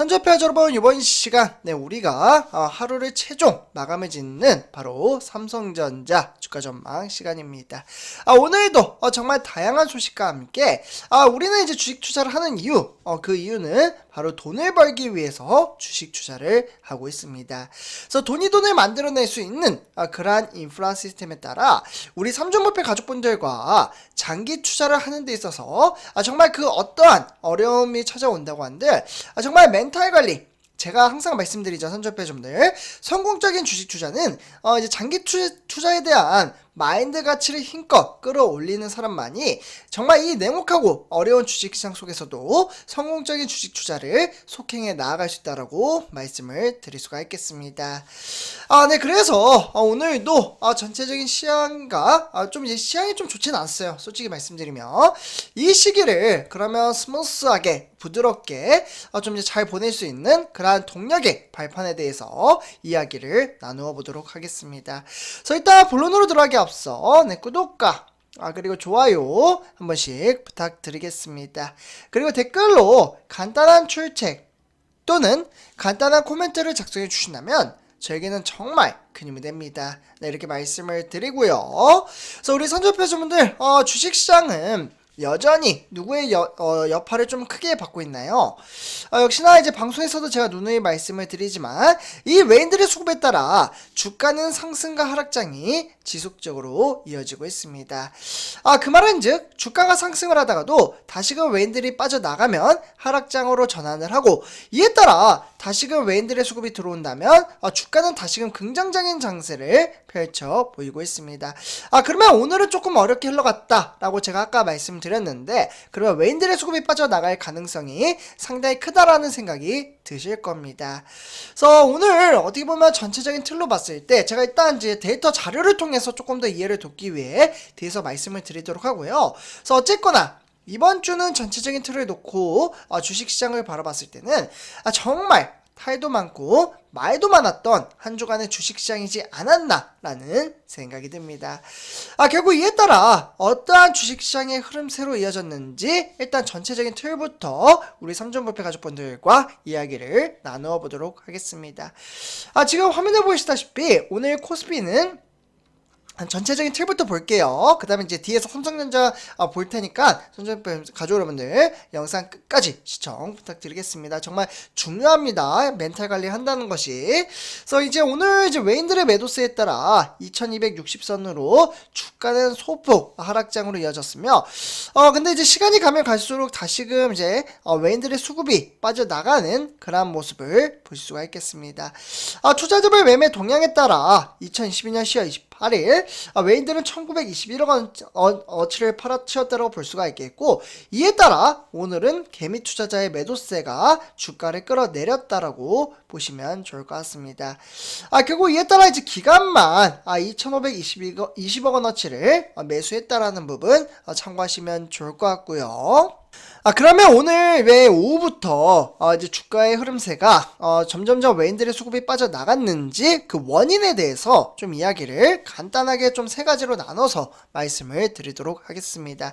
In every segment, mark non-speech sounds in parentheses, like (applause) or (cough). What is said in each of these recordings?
선조표 여러분 이번 시간 네 우리가 어, 하루를 최종 마감을 짓는 바로 삼성전자 주가 전망 시간입니다. 아, 오늘도 어, 정말 다양한 소식과 함께 아, 우리는 이제 주식 투자를 하는 이유 어, 그 이유는 바로 돈을 벌기 위해서 주식 투자를 하고 있습니다. 그래서 돈이 돈을 만들어낼 수 있는 아, 그러한 인프라 시스템에 따라 우리 삼종부패 가족분들과 장기 투자를 하는 데 있어서 아, 정말 그 어떠한 어려움이 찾아온다고 한들 아, 정말 멘탈 관리 제가 항상 말씀드리죠 선조배점들 성공적인 주식 투자는 어 이제 장기 투, 투자에 대한 마인드 가치를 힘껏 끌어올리는 사람만이 정말 이 냉혹하고 어려운 주식시장 속에서도 성공적인 주식 투자를 속행해 나아갈 수 있다라고 말씀을 드릴 수가 있겠습니다. 아, 네, 그래서 어, 오늘도 어, 전체적인 시향과 아, 좀 이제 시향이 좀 좋진 않았어요. 솔직히 말씀드리면 이 시기를 그러면 스무스하게 부드럽게 어, 좀 이제 잘 보낼 수 있는 그러한 동력의 발판에 대해서 이야기를 나누어 보도록 하겠습니다. 그래서 일단 본론으로 들어가기 앞서 네, 구독과 아, 그리고 좋아요 한 번씩 부탁드리겠습니다. 그리고 댓글로 간단한 출첵 또는 간단한 코멘트를 작성해 주신다면 저에게는 정말 큰 힘이 됩니다. 네, 이렇게 말씀을 드리고요. 그래서 우리 선조표주분들 어, 주식시장은 여전히 누구의 여, 어, 여파를 좀 크게 받고 있나요? 어, 역시나 이제 방송에서도 제가 누누이 말씀을 드리지만 이 외인들의 수급에 따라 주가는 상승과 하락장이 지속적으로 이어지고 있습니다. 아, 그 말은즉 주가가 상승을 하다가도 다시금 외인들이 빠져나가면 하락장으로 전환을 하고 이에 따라 다시금 외인들의 수급이 들어온다면 아, 주가는 다시금 긍정적인 장세를 펼쳐 보이고 있습니다. 아, 그러면 오늘은 조금 어렵게 흘러갔다라고 제가 아까 말씀드렸 는데 그러면 외인들의 수급이 빠져나갈 가능성이 상당히 크다라는 생각이 드실 겁니다. 그래서 오늘 어떻게 보면 전체적인 틀로 봤을 때 제가 일단 이제 데이터 자료를 통해서 조금 더 이해를 돕기 위해 대해서 말씀을 드리도록 하고요. 그래서 어쨌거나 이번 주는 전체적인 틀을 놓고 어, 주식시장을 바라봤을 때는 아, 정말 탈도 많고 말도 많았던 한 주간의 주식시장이지 않았나라는 생각이 듭니다. 아, 결국 이에 따라 어떠한 주식시장의 흐름새로 이어졌는지 일단 전체적인 틀부터 우리 삼전부패 가족분들과 이야기를 나누어 보도록 하겠습니다. 아, 지금 화면에 보시다시피 오늘 코스피는 전체적인 틀부터 볼게요. 그 다음에 이제 뒤에서 삼성전자 어, 볼 테니까 손전배 가족 여러분들 영상 끝까지 시청 부탁드리겠습니다. 정말 중요합니다. 멘탈 관리 한다는 것이. 그래서 이제 오늘 이제 외인들의 매도세에 따라 2260선으로 주가는 소폭 하락장으로 이어졌으며 어 근데 이제 시간이 가면 갈수록 다시금 이제 어, 외인들의 수급이 빠져나가는 그러한 모습을 볼 수가 있겠습니다. 아, 투자자별 매매 동향에 따라 2022년 10월 20 8일 아, 외인들은 1921억 원 어, 치를 팔아치웠다고 볼 수가 있겠고 이에 따라 오늘은 개미 투자자의 매도세가 주가를 끌어내렸다라고 보시면 좋을 것 같습니다. 아 결국 이에 따라 이제 기간만 아 2,520억 20억 원어치를 매수했다라는 부분 어, 참고하시면 좋을 것 같고요. 아 그러면 오늘 왜 오후부터 어, 이제 주가의 흐름세가 어, 점점점 외인들의 수급이 빠져 나갔는지 그 원인에 대해서 좀 이야기를 간단하게 좀 세 가지로 나눠서 말씀을 드리도록 하겠습니다.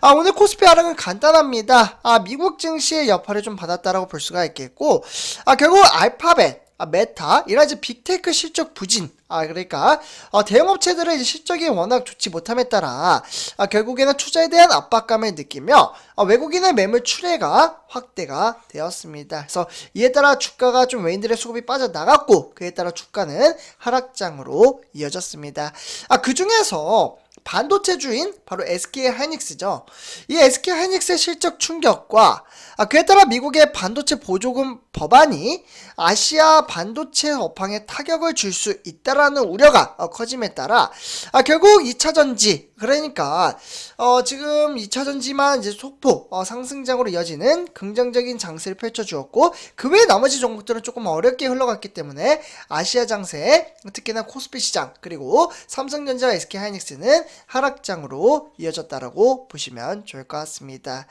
아 오늘 코스피 하락은 간단합니다. 아 미국 증시의 여파를 좀 받았다라고 볼 수가 있겠고 아 결국 알파벳 아, 메타 이런 이제 빅테크 실적 부진 아 그러니까 어, 대형업체들의 이제 실적이 워낙 좋지 못함에 따라 아, 결국에는 투자에 대한 압박감을 느끼며 아, 외국인의 매물 출회가 확대가 되었습니다. 그래서 이에 따라 주가가 좀 외인들의 수급이 빠져나갔고 그에 따라 주가는 하락장으로 이어졌습니다. 아 그 중에서 반도체주인 바로 SK 하이닉스죠. 이 SK 하이닉스의 실적 충격과 아, 그에 따라 미국의 반도체 보조금 법안이 아시아 반도체 업황에 타격을 줄 수 있다라는 우려가 어, 커짐에 따라 아, 결국 2차 전지 그러니까 어, 지금 2차 전지만 이제 소폭 어, 상승장으로 이어지는 긍정적인 장세를 펼쳐주었고 그 외 나머지 종목들은 조금 어렵게 흘러갔기 때문에 아시아 장세 특히나 코스피 시장 그리고 삼성전자 SK 하이닉스는 하락장으로 이어졌다라고 보시면 좋을 것 같습니다.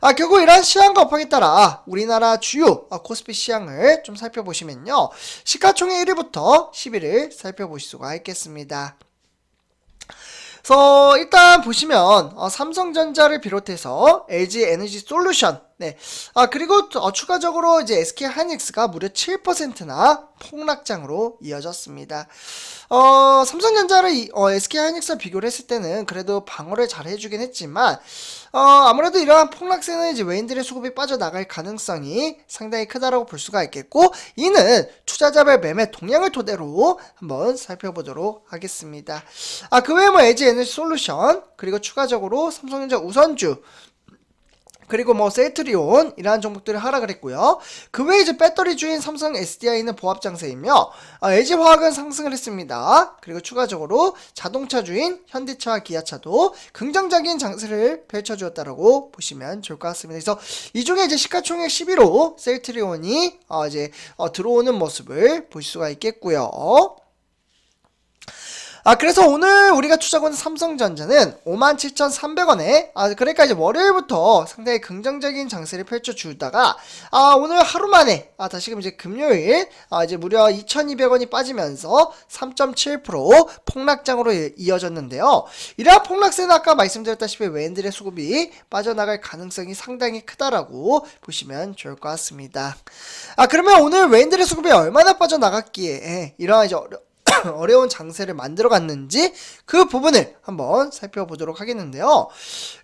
아, 결국 이러한 시황과 업황에 따라 우리나라 주요 아, 코스피 시황을 좀 살펴보시면요. 시가총액 1위부터 10위를 살펴보실 수가 있겠습니다. 그래서 일단 보시면 어, 삼성전자를 비롯해서 LG 에너지 솔루션 네. 아 그리고 어, 추가적으로 이제 SK 하이닉스가 무려 7%나 폭락장으로 이어졌습니다. 어, 삼성전자를 이- 어, SK 하이닉스와 비교를 했을 때는 그래도 방어를 잘 해주긴 했지만 어, 아무래도 이러한 폭락세는 이제 외인들의 수급이 빠져나갈 가능성이 상당히 크다라고 볼 수가 있겠고 이는 투자자별 매매 동향을 토대로 한번 살펴보도록 하겠습니다. 아, 그 외에 뭐 LG 에너지 솔루션 그리고 추가적으로 삼성전자 우선주 그리고 뭐 셀트리온 이러한 종목들을 하락을 했고요. 그 외에 이제 배터리 주인 삼성 SDI는 보합 장세이며 아, LG 화학은 상승을 했습니다. 그리고 추가적으로 자동차 주인 현대차와 기아차도 긍정적인 장세를 펼쳐주었다라고 보시면 좋을 것 같습니다. 그래서 이 중에 이제 시가총액 11호 셀트리온이 어, 이제 어, 들어오는 모습을 볼 수가 있겠고요. 아, 그래서 오늘 우리가 투자하는 삼성전자는 57,300원에, 아, 그러니까 이제 월요일부터 상당히 긍정적인 장세를 펼쳐주다가, 아, 오늘 하루 만에, 아, 다시금 이제 금요일, 아, 이제 무려 2,200원이 빠지면서 3.7% 폭락장으로 이- 이어졌는데요. 이러한 폭락세는 아까 말씀드렸다시피 외인들의 수급이 빠져나갈 가능성이 상당히 크다라고 보시면 좋을 것 같습니다. 아, 그러면 오늘 외인들의 수급이 얼마나 빠져나갔기에, 이러한 이제 어려, (clears throat) 어려운 장세를 만들어 갔는지 그 부분을 한번 살펴보도록 하겠는데요.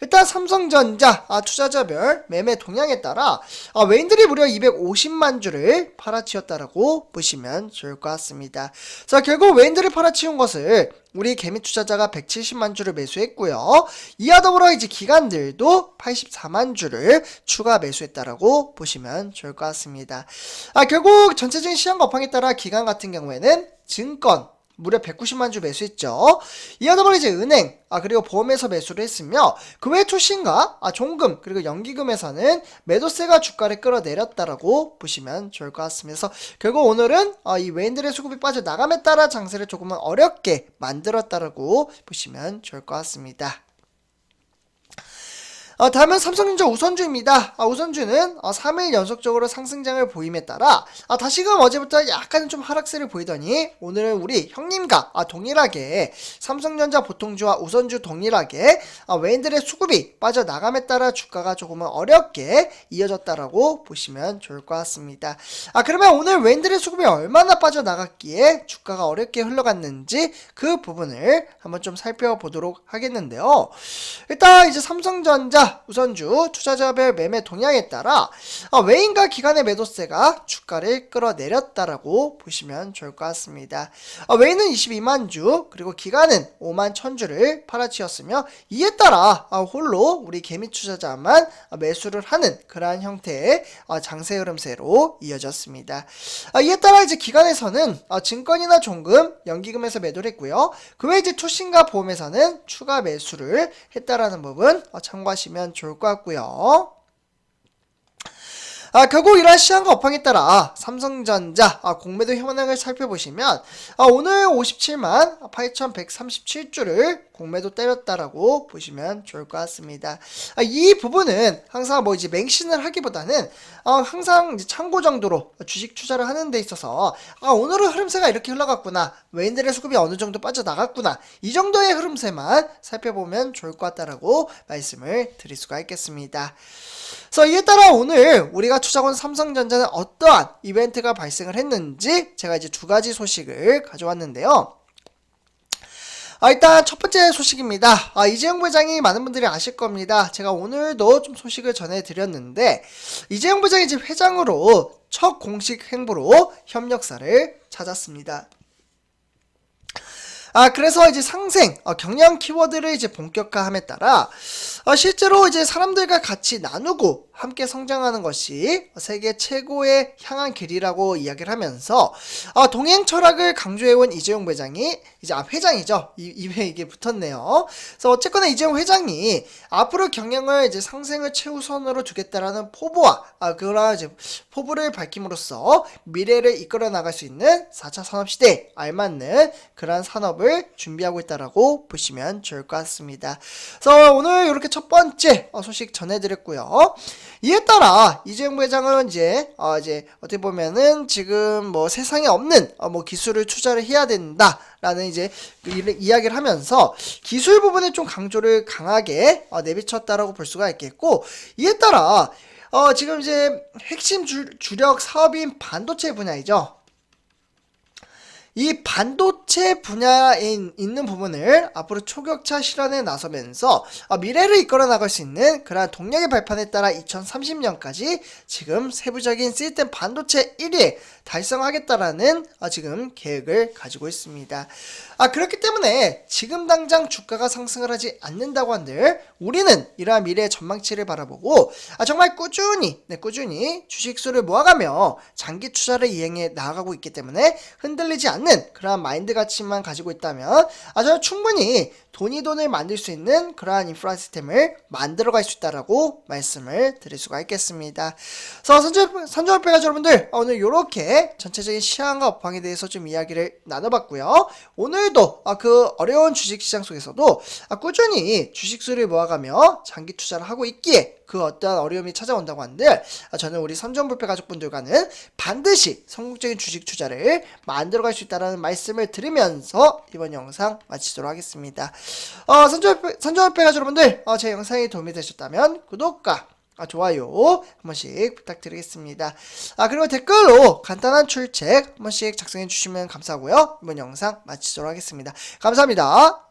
일단 삼성전자 아, 투자자별 매매 동향에 따라 아, 외인들이 무려 250만 주를 팔아치웠다라고 보시면 좋을 것 같습니다. 자 결국 외인들이 팔아치운 것을 우리 개미 투자자가 170만 주를 매수했고요. 이와 더불어 이제 기관들도 84만 주를 추가 매수했다라고 보시면 좋을 것 같습니다. 아, 결국 전체적인 시장 업황에 따라 기관 같은 경우에는 증권 무려 190만 주 매수했죠. 이와 더불어 이제 은행, 아, 그리고 보험에서 매수를 했으며, 그 외 투신과, 아, 종금, 그리고 연기금에서는 매도세가 주가를 끌어내렸다라고 보시면 좋을 것 같습니다. 그래서 결국 오늘은, 아, 이 외인들의 수급이 빠져나감에 따라 장세를 조금은 어렵게 만들었다라고 보시면 좋을 것 같습니다. 어, 다음은 삼성전자 우선주입니다. 아, 우선주는 어, 3일 연속적으로 상승장을 보임에 따라 아, 다시금 어제부터 약간은 좀 하락세를 보이더니 오늘은 우리 형님과 아, 동일하게 삼성전자 보통주와 우선주 동일하게 아, 외인들의 수급이 빠져나감에 따라 주가가 조금은 어렵게 이어졌다라고 보시면 좋을 것 같습니다. 아 그러면 오늘 외인들의 수급이 얼마나 빠져나갔기에 주가가 어렵게 흘러갔는지 그 부분을 한번 좀 살펴보도록 하겠는데요. 일단 이제 삼성전자 우선주 투자자별 매매 동향에 따라 아, 외인과 기관의 매도세가 주가를 끌어내렸다라고 보시면 좋을 것 같습니다. 아, 외인은 22만 주 그리고 기관은 5만 1000주를 팔아치웠으며 이에 따라 아, 홀로 우리 개미 투자자만 아, 매수를 하는 그러한 형태의 아, 장세 흐름세로 이어졌습니다. 아, 이에 따라 이제 기관에서는 아, 증권이나 종금, 연기금에서 매도를 했고요. 그외 이제 투신과 보험에서는 추가 매수를 했다라는 부분 어, 참고하시면 좋을 것 같고요. 아, 결국 이러한 시황과 업황에 따라 삼성전자 아, 공매도 현황을 살펴보시면 아, 오늘 57만 8,137주를 공매도 때렸다라고 보시면 좋을 것 같습니다. 아, 이 부분은 항상 뭐 이제 맹신을 하기보다는 어, 항상 참고 정도로 주식 투자를 하는 데 있어서 아, 오늘은 흐름세가 이렇게 흘러갔구나. 외인들의 수급이 어느 정도 빠져나갔구나. 이 정도의 흐름세만 살펴보면 좋을 것 같다라고 말씀을 드릴 수가 있겠습니다. 그래서 이에 따라 오늘 우리가 투자원 삼성전자는 어떠한 이벤트가 발생을 했는지 제가 이제 두 가지 소식을 가져왔는데요. 아, 일단 첫 번째 소식입니다. 아, 이재용 부장이 많은 분들이 아실 겁니다. 제가 오늘도 좀 소식을 전해드렸는데, 이재용 부장이 이제 회장으로 첫 공식 행보로 협력사를 찾았습니다. 아, 그래서 이제 상생, 어, 경영 키워드를 이제 본격화함에 따라, 어, 실제로 이제 사람들과 같이 나누고 함께 성장하는 것이 세계 최고의 향한 길이라고 이야기를 하면서 아, 동행 철학을 강조해온 이재용 회장이 이제 아, 회장이죠. 이, 입에 이게 붙었네요. 그래서 어쨌거나 이재용 회장이 앞으로 경영을 이제 상생을 최우선으로 두겠다라는 포부와 아, 그런 이제 포부를 밝힘으로써 미래를 이끌어 나갈 수 있는 4차 산업 시대에 알맞는 그러한 산업을 준비하고 있다라고 보시면 좋을 것 같습니다. 그래서 오늘 이렇게 첫 번째 어, 소식 전해드렸고요. 이에 따라 이재용 회장은 이제 어, 이제 어떻게 보면은 지금 뭐 세상에 없는 어, 뭐 기술을 투자를 해야 된다라는 이제 그 일- 이야기를 하면서 기술 부분에 좀 강조를 강하게 어, 내비쳤다라고 볼 수가 있겠고 이에 따라 어, 지금 이제 핵심 주, 주력 사업인 반도체 분야이죠. 이 반도체 분야에 있는 부분을 앞으로 초격차 실현에 나서면서 어, 미래를 이끌어 나갈 수 있는 그러한 동력의 발판에 따라 2030년까지 지금 세부적인 시스템 반도체 1위 달성하겠다라는 어, 지금 계획을 가지고 있습니다. 아 그렇기 때문에 지금 당장 주가가 상승을 하지 않는다고 한들 우리는 이러한 미래의 전망치를 바라보고 아 정말 꾸준히 네, 꾸준히 주식수를 모아가며 장기 투자를 이행해 나아가고 있기 때문에 흔들리지 않는 그러한 마인드 가치만 가지고 있다면 아 저는 충분히 돈이 돈을 만들 수 있는 그러한 인프라 시스템을 만들어 갈 수 있다라고 말씀을 드릴 수가 있겠습니다. 그래서 선전 선전업회가 여러분들 아, 오늘 이렇게 전체적인 시황과 업황에 대해서 좀 이야기를 나눠봤고요. 오늘도 아, 그 어려운 주식시장 속에서도 아, 꾸준히 주식수를 모아가며 장기 투자를 하고 있기에 그 어떠한 어려움이 찾아온다고 한들 아, 저는 우리 선전불패 가족분들과는 반드시 성공적인 주식 투자를 만들어갈 수 있다는 말씀을 드리면서 이번 영상 마치도록 하겠습니다. 어, 가족 여러분들 어, 제 영상이 도움이 되셨다면 구독과 아, 좋아요 한 번씩 부탁드리겠습니다. 아 그리고 댓글로 간단한 출첵 한 번씩 작성해 주시면 감사하고요. 이번 영상 마치도록 하겠습니다. 감사합니다.